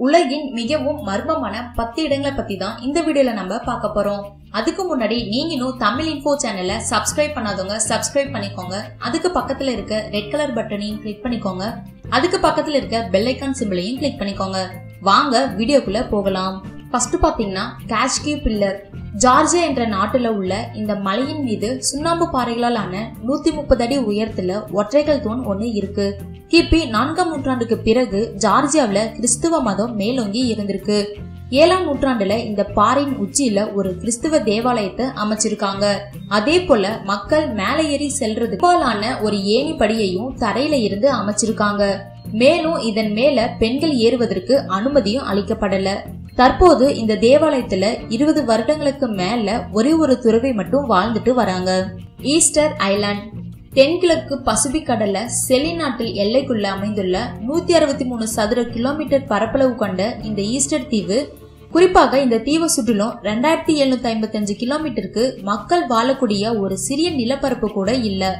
உலகின் மிகவும் மர்மமான பத்து இடங்களை பத்தி தான் இந்த வீடியோல நம்ம பார்க்க போறோம். அதுக்கு முன்னாடி நீங்களும் தமிழ் இன்ஃபோ சேனலை சப்ஸ்கிரைப் பண்ணாதவங்க சப்ஸ்கிரைப் பண்ணிக்கோங்க. அதுக்கு பக்கத்துல இருக்க ரெட் கலர் பட்டனையும் கிளிக் பண்ணிக்கோங்க. அதுக்கு பக்கத்துல இருக்க பெல் ஐக்கான் சிம்பிளையும் கிளிக் பண்ணிக்கோங்க. வாங்க வீடியோக்குள்ள போகலாம். ஃபர்ஸ்ட் பாத்தீங்கன்னா காஷ்கி பில்லர் ஜார்ஜியா என்ற நாட்டுல உள்ள இந்த மலையின் மீது சுண்ணாம்பு பாறைகளால் ஆன நூத்தி முப்பது அடி உயரத்துல ஒற்றைகள் தூண் ஒண்ணு இருக்கு. கிபி நான்காம் நூற்றாண்டுக்கு பிறகு ஜார்ஜியாவில் கிறிஸ்துவ மதம் மேலோங்கி இருந்திருக்கு. ஏழாம் நூற்றாண்டுல இந்த பாறையின் உச்சியில ஒரு கிறிஸ்துவ தேவாலயத்தை அமைச்சிருக்காங்க. அதே போல மக்கள் மேல ஏறி செல்றது போலான ஒரு ஏணி படியையும் தரையில இருந்து அமைச்சிருக்காங்க. மேலும் இதன் மேல பெண்கள் ஏறுவதற்கு அனுமதியும் அளிக்கப்படல. தற்போது இந்த தேவாலயத்துல இருபது வருடங்களுக்கு மேல ஒரே ஒரு துறவி மட்டும் வாழ்ந்துட்டு வராங்க. ஈஸ்டர் ஐலாண்ட் தென்கிழக்கு பசிபிக் கடல்ல செலி நாட்டில் எல்லைக்குள்ள அமைந்துள்ள நூத்தி அறுபத்தி மூணு சதுர கிலோமீட்டர் பரப்பளவு கொண்ட இந்த ஈஸ்டர் தீவு குறிப்பாக இந்த தீவை சுற்றிலும் ரெண்டாயிரத்தி எழுநூத்தி ஐம்பத்தி அஞ்சு கிலோமீட்டருக்கு மக்கள் வாழக்கூடிய ஒரு சிறிய நிலப்பரப்பு கூட இல்லை.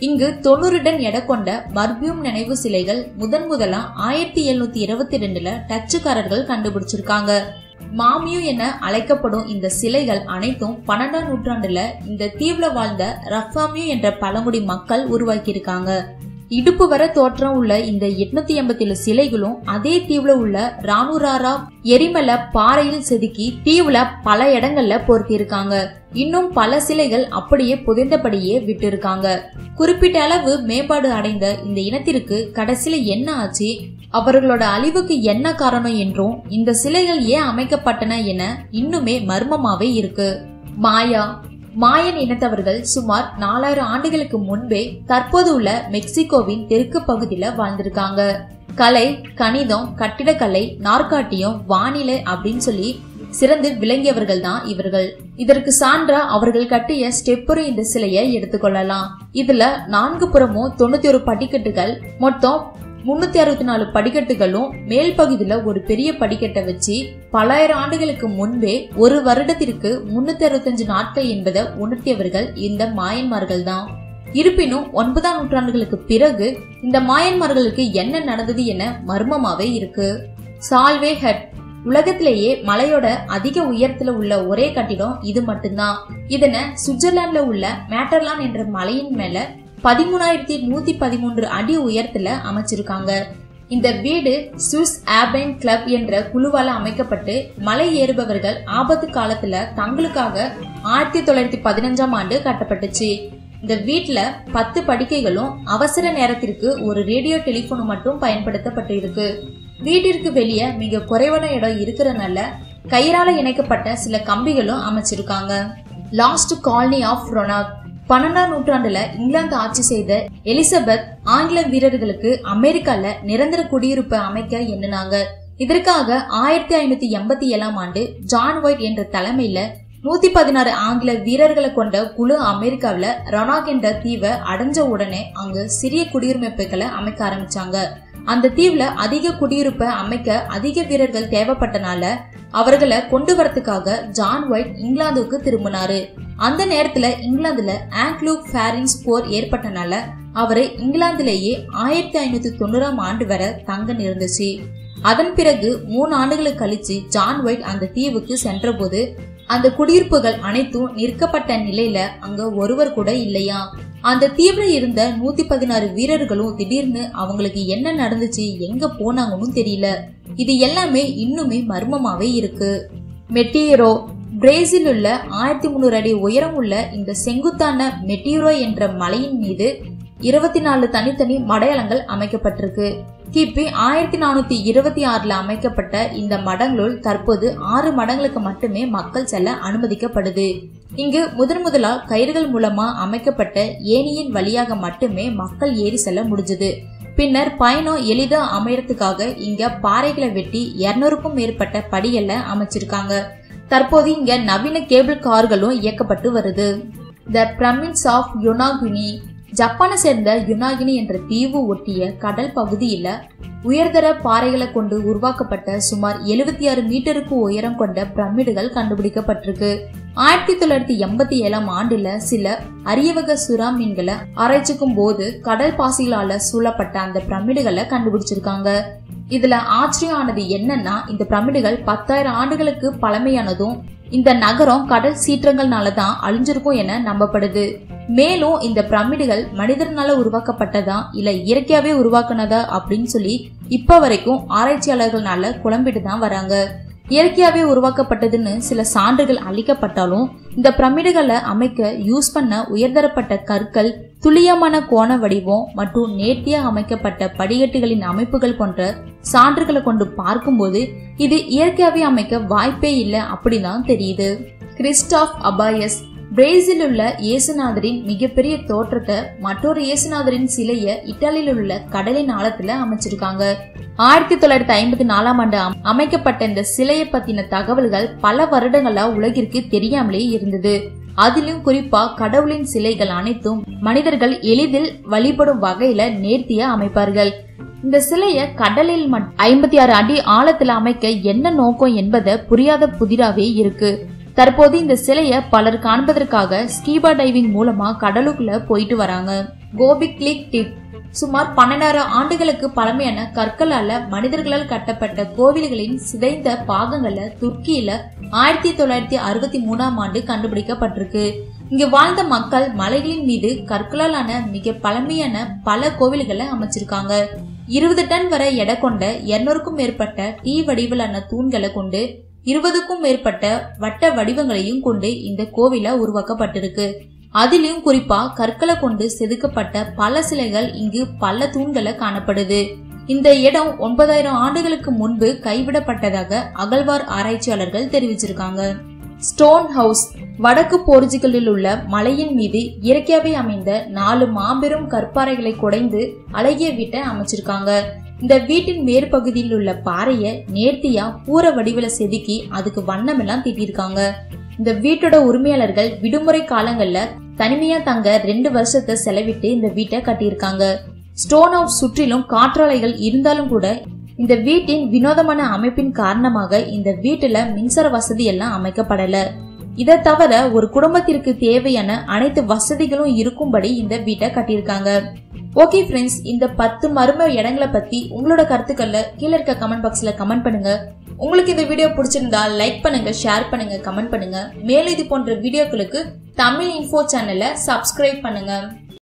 இங்கு தொண்ணூறு டன் எடை கொண்ட மர்பியூம் நினைவு சிலைகள் முதன் முதலா ஆயிரத்தி எழுநூத்தி இருபத்தி ரெண்டுல டச்சுக்காரர்கள் கண்டுபிடிச்சிருக்காங்க. மாமியூ என அழைக்கப்படும் இந்த சிலைகள் அனைத்தும் பன்னெண்டாம் நூற்றாண்டுல இந்த தீவுல வாழ்ந்த ரஃபாமியூ என்ற பழங்குடி மக்கள் உருவாக்கியிருக்காங்க. இடுப்பு வர தோற்றம் உள்ள இந்த எட்நூத்தி எண்பத்தி ஏழு சிலைகளும் அதே தீவுல உள்ள ராணுராரா எரிமலை பாறையில் செதுக்கி தீவுல பல இடங்கள்ல பொருத்தியிருக்காங்க இன்னும் பல சிலைகள் அப்படியே புதைந்தபடியே விட்டு இருக்காங்க குறிப்பிட்ட அளவு மேம்பாடு அடைந்த இந்த இனத்திற்கு கடைசியில என்ன ஆச்சு? அவர்களோட அழிவுக்கு என்ன காரணம் என்றும் இந்த சிலைகள் ஏன் அமைக்கப்பட்டன என இன்னுமே மர்மமாவே இருக்கு. மாயா மாயன் இனத்தவர்கள் சுமார் நாலாயிரம் ஆண்டுகளுக்கு முன்பே தற்போது உள்ள மெக்சிகோவின் தெற்கு பகுதியில வாழ்ந்திருக்காங்க. கலை கணிதம் கட்டிடக்கலை நாற்காட்டியம் வானிலை அப்படின்னு சொல்லி சிறந்து விளங்கியவர்கள் தான் இவர்கள். இதற்கு சான்றா அவர்கள் கட்டிய ஸ்டெப்புரு இந்த சிலையை எடுத்துக்கொள்ளலாம். இதுல நான்கு புறமும் தொண்ணூத்தி ஒரு படிக்கட்டுகள் மொத்தம் முன்னூத்தி அறுபத்தி நாலு படிக்கட்டுகளும் மேல் பகுதியில ஒரு பெரிய படிக்கட்டை வச்சு பலாயிரம் ஆண்டுகளுக்கு முன்பே ஒரு வருடத்திற்கு முன்னூத்தி அறுபத்தஞ்சு நாட்கள் என்பதை உணர்த்தியவர்கள் இந்த மாயன்மார்கள் தான். இருப்பினும் ஒன்பதாம் நூற்றாண்டுகளுக்கு பிறகு இந்த மாயன்மார்களுக்கு என்ன நடந்தது என மர்மமாவே இருக்கு. சால்வே ஹட் உலகத்திலேயே மலையோட அதிக உயரத்துல உள்ள ஒரே கட்டிடம் இது மட்டும்தான். இதனை சுவிட்சர்லாந்துல உள்ள மேட்டர்லான் என்ற மலையின் மேல பதிமூணாயிரத்தி நூத்தி பதிமூன்று அடி உயரத்துல அமைச்சிருக்காங்க. இந்த வீடு சுவிஸ் ஆபைன் கிளப் என்ற குழுவால அமைக்கப்பட்டு மலை ஏறுபவர்கள் ஆபத்து காலத்துல தங்களுக்காக ஆயிரத்தி தொள்ளாயிரத்தி பதினஞ்சாம் ஆண்டு கட்டப்பட்டுச்சு. இந்த வீட்டில் பத்து படுக்கைகளும் அவசர நேரத்திற்கு ஒரு ரேடியோ டெலிபோனும் மட்டும் பயன்படுத்தப்பட்டு இருக்கு வீட்டிற்கு வெளியே மிக குறைவான இடம் இருக்கிறனால கயிறால இணைக்கப்பட்ட சில கம்பிகளும் அமைச்சிருக்காங்க. லாஸ்ட் காலனி ஆஃப் ரொனாக் பன்னெண்டாம் நூற்றாண்டுல இங்கிலாந்து ஆட்சி செய்த எலிசபெத் ஆங்கில வீரர்களுக்கு அமெரிக்கால நிரந்தர குடியிருப்பு அமைக்க எண்ணினாங்க. இதற்காக ஆயிரத்தி ஐநூத்தி எண்பத்தி ஏழாம் ஆண்டு ஜான் ஒயிட் என்ற தலைமையில நூத்தி பதினாறு ஆங்கில வீரர்களை கொண்ட குழு அமெரிக்காவில ரொனாக் என்ற தீவை அடைஞ்ச உடனே அங்கு சிறிய குடியுரிமைப்புகளை அமைக்க ஆரம்பிச்சாங்க. அந்த தீவுல அதிக குடியிருப்பை அமைக்க அதிக வீரர்கள் தேவைப்பட்டனால அவர்களை கொண்டு வரத்துக்காக ஜான் ஒயிட் இங்கிலாந்துக்கு திரும்பினாரு. அந்த நேரத்துல இங்கிலாந்துல ஆங்க்லூக் ஃபேரின்ஸ் போர் ஏற்பட்டனால அவரு இங்கிலாந்துலேயே ஆயிரத்தி ஐநூத்தி தொண்ணூறாம் ஆண்டு வரை தங்க நேர்ந்துச்சு. அதன் பிறகு மூணு ஆண்டுகளுக்கு கழிச்சு ஜான் ஒயிட் அந்த தீவுக்கு சென்றபோது அந்த குடியிருப்புகள் அனைத்தும் நிற்கப்பட்ட நிலையில அங்க ஒருவர் கூட இல்லையா? அந்த தீவுல இருந்த நூத்தி பதினாறு வீரர்களும் திடீர்னு அவங்களுக்கு என்ன நடந்துச்சு எங்க போனாங்கன்னு தெரியல. இது எல்லாமே இன்னுமே மர்மமாவே இருக்கு. மெட்டீரோ பிரேசில் உள்ள ஆயிரத்தி முன்னூறு அடி உயரம் உள்ள இந்த செங்குத்தான மெட்டீரோ என்ற மலையின் மீது இருபத்தி நாலு தனித்தனி மடையலங்கள் அமைக்கப்பட்டிருக்கு. கிபி ஆயிரத்தி நானூத்தி இருபத்தி ஆறுல அமைக்கப்பட்ட இந்த மடங்களுள் தற்போது ஆறு மடங்களுக்கு மட்டுமே மக்கள் செல்ல அனுமதிக்கப்படுது. இங்கு முதன் முதலா கயிறுகள் மூலமா அமைக்கப்பட்ட ஏனியின் வழியாக மட்டுமே மக்கள் ஏறி செல்ல முடிஞ்சது. பின்னர் பயணம் எளிதா அமையறதுக்காக இங்க பாறைகளை வெட்டி இருநூறுக்கும் மேற்பட்ட படிகளை அமைச்சிருக்காங்க. தற்போது இங்க நவீன கேபிள் கார்களும் இயக்கப்பட்டு வருது. த பிரமிட்ஸ் ஆஃப் யுனாகுனி ஜப்பானை சேர்ந்த யுனாகினி என்ற தீவு ஒட்டிய கடல் பகுதியில உயர்தர பாறைகளை கொண்டு உருவாக்கப்பட்ட சுமார் எழுபத்தி ஆறு மீட்டருக்கு உயரம் கொண்ட பிரமிடுகள் கண்டுபிடிக்கப்பட்டிருக்கு. ஆயிரத்தி தொள்ளாயிரத்தி எண்பத்தி ஏழாம் ஆண்டுல சில அரியவக சுறா மீன்களை ஆராய்ச்சிக்கும் போது கடல் பாசிகளால சூழப்பட்ட அந்த பிரமிடுகளை கண்டுபிடிச்சிருக்காங்க. இதுல ஆச்சரியம் ஆனது என்னன்னா இந்த பிரமிடுகள் பத்தாயிரம் ஆண்டுகளுக்கு பழமையானதும் இந்த நகரம் கடல் சீற்றங்கள்னால தான் அழிஞ்சிருக்கும் என நம்பப்படுது. மேலும் இந்த பிரமிடுகள் மனிதர்னால உருவாக்கப்பட்டதா இல்ல இயற்கையாவே உருவாக்குனதா அப்படின்னு சொல்லி இப்ப வரைக்கும் ஆராய்ச்சியாளர்கள்னால குழம்பிட்டு தான் வராங்க. இயற்கையாவே உருவாக்கப்பட்டதுன்னு சில சான்றுகள் அளிக்கப்பட்டாலும் இந்த பிரமிடுகளை அமைக்க யூஸ் பண்ண உயர்தரப்பட்ட கற்கள் துல்லியமான கோண வடிவம் மற்றும் நேர்த்தியா அமைக்கப்பட்ட படிகட்டுகளின் அமைப்புகள் போன்ற சான்றுகளை கொண்டு பார்க்கும்போது இது இயற்கையாகவே அமைக்க வாய்ப்பே இல்லை அப்படிதான் தெரியுது. கிறிஸ்டாப் அபாயஸ் பிரேசில் உள்ள இயேசுநாதரின் மிகப்பெரிய தோற்றத்தை மற்றொரு இயேசுநாதரின் சிலைய இத்தாலியில் உள்ள கடலின் ஆழத்துல அமைச்சிருக்காங்க. ஆயிரத்தி தொள்ளாயிரத்தி ஐம்பத்தி நாலாம் ஆண்டு அமைக்கப்பட்ட இந்த சிலையை பத்தின தகவல்கள் பல வருடங்களா உலகிற்கு தெரியாமலே இருந்தது. அதிலும் குறிப்பா கடவுளின் சிலைகள் அனைத்தும் மனிதர்கள் எளிதில் வழிபடும் வகையில நேர்த்தியா அமைப்பார்கள். இந்த சிலைய கடலில் ஐம்பத்தி ஆறு அடி ஆழத்துல அமைக்க என்ன நோக்கம் என்பதை புரியாத புதிராவே இருக்கு. தற்போது இந்த சிலையை பலர் காண்பதற்காக ஸ்கீபா டைவிங் மூலமா கடலுக்குள்ள போயிட்டு வராங்க. Gobekli Tepe. சுமார் பன்னெண்டாயிரம் ஆண்டுகளுக்கு பழமையான கற்களால மனிதர்களால் கட்டப்பட்ட கோவில்களின் சிதைந்த பாகங்கள்ல துர்க்கியில ஆயிரத்தி தொள்ளாயிரத்தி அறுபத்தி மூணாம் ஆண்டு கண்டுபிடிக்கப்பட்டிருக்கு. இங்கு வாழ்ந்த மக்கள் மலைகளின் மீது கற்களால் மிக பழமையான பல கோவில்களை அமைச்சிருக்காங்க. இருபது டன் வரை எடை கொண்ட இருநூறுக்கும் மேற்பட்ட டீ வடிவிலான தூண்களை கொண்டு இருபதுக்கும் மேற்பட்ட வட்ட வடிவங்களையும் கொண்டு இந்த கோவில உருவாக்கப்பட்டிருக்கு. அதிலும் குறிப்பா கற்களை கொண்டு செதுக்கப்பட்ட பல சிலைகள் இங்கு பல தூண்களை காணப்படுது. இந்த இடம் ஒன்பதாயிரம் ஆண்டுகளுக்கு முன்பு கைவிடப்பட்டதாக அகழ்வார் ஆராய்ச்சியாளர்கள் தெரிவிச்சிருக்காங்க. ஸ்டோன் ஹவுஸ் வடக்கு போர்ச்சுகலில் உள்ள மலையின் மீது இயற்கையாகவே அமைந்த நாலு மாபெரும் கற்பாறைகளை குடைந்து அழகிய வீட்டை அமைச்சிருக்காங்க. இந்த வீட்டின் மேற்பகுதியில் உள்ள பாறைய நேர்த்தியா பூர வடிவில செதுக்கி அதுக்கு வண்ணம் எல்லாம் தீட்டியிருக்காங்க. இந்த வீட்டோட உரிமையாளர்கள் விடுமுறை காலங்கள்ல தனிமையா தங்க ரெண்டு வருஷத்தை செலவிட்டு இந்த வீட்டை கட்டியிருக்காங்க. ஸ்டோன் ஹவுஸ் சுற்றிலும் காற்றாலைகள் இருந்தாலும் கூட இந்த வீட்டின் வினோதமான அமைப்பின் காரணமாக இந்த வீட்டுல மின்சார வசதி எல்லாம் அமைக்கப்படல. இதை தவிர ஒரு குடும்பத்திற்கு தேவையான அனைத்து வசதிகளும் இருக்கும்படி இந்த வீட்டை கட்டியிருக்காங்க. ஓகே ஃப்ரெண்ட்ஸ் இந்த பத்து மர்ம இடங்களை பத்தி உங்களோட கருத்துக்கள்ல கீழே இருக்க கமெண்ட் பாக்ஸ்ல கமெண்ட் பண்ணுங்க. உங்களுக்கு இந்த வீடியோ பிடிச்சிருந்தா லைக் பண்ணுங்க ஷேர் பண்ணுங்க கமெண்ட் பண்ணுங்க. மேலும் இது போன்ற வீடியோக்களுக்கு தமிழ் இன்ஃபோ சேனலை சப்ஸ்கிரைப் பண்ணுங்க.